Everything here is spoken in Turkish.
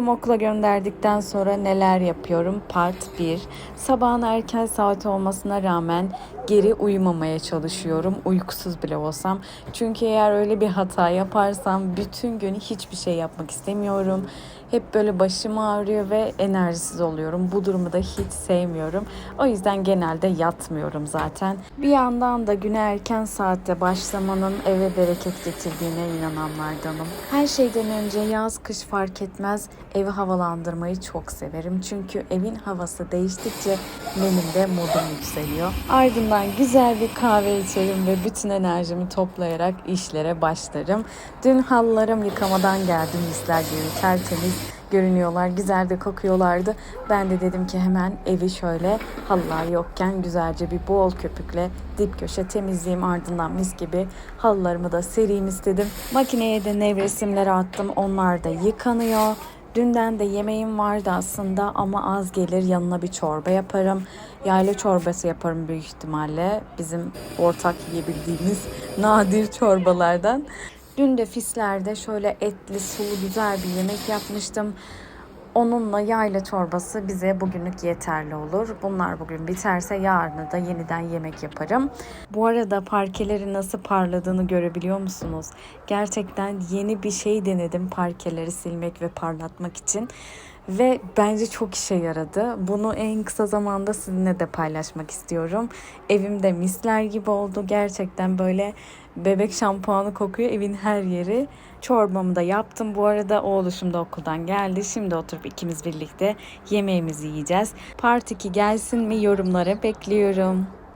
Oğlumu okula gönderdikten sonra neler yapıyorum? Part 1. Sabahın erken saat olmasına rağmen geri uyumamaya çalışıyorum. Uykusuz bile olsam. Çünkü eğer öyle bir hata yaparsam bütün gün hiçbir şey yapmak istemiyorum. Hep böyle başım ağrıyor ve enerjisiz oluyorum. Bu durumu da hiç sevmiyorum. O yüzden genelde yatmıyorum zaten. Bir yandan da güne erken saatte başlamanın eve bereket getirdiğine inananlardanım. Her şeyden önce yaz kış fark etmez evi havalandırmayı çok severim. Çünkü evin havası değiştikçe benim de modum yükseliyor. Ardından güzel bir kahve içerim ve bütün enerjimi toplayarak işlere başlarım. Dün halılarım yıkamadan geldim misler gibi tertemiz görünüyorlar. Güzel de kokuyorlardı. Ben de dedim ki hemen evi şöyle halılar yokken güzelce bir bol köpükle dip köşe temizleyeyim. Ardından mis gibi halılarımı da sereyim istedim. Makineye de nevresimleri attım. Onlar da yıkanıyor. Dünden de yemeğim vardı aslında ama az gelir yanına bir çorba yaparım. Yayla çorbası yaparım büyük ihtimalle. Bizim ortak yiyebildiğimiz nadir çorbalardan. Dün de Fisler'de şöyle etli sulu güzel bir yemek yapmıştım. Onunla yayla çorbası bize bugünlük yeterli olur. Bunlar bugün biterse yarını da yeniden yemek yaparım. Bu arada parkeleri nasıl parladığını görebiliyor musunuz? Gerçekten yeni bir şey denedim parkeleri silmek ve parlatmak için. Ve bence çok işe yaradı. Bunu en kısa zamanda sizinle de paylaşmak istiyorum. Evimde misler gibi oldu. Gerçekten böyle bebek şampuanı kokuyor evin her yeri. Çorbamı da yaptım. Bu arada oğluşum da okuldan geldi. Şimdi oturup ikimiz birlikte yemeğimizi yiyeceğiz. Part 2 gelsin mi yorumlara bekliyorum.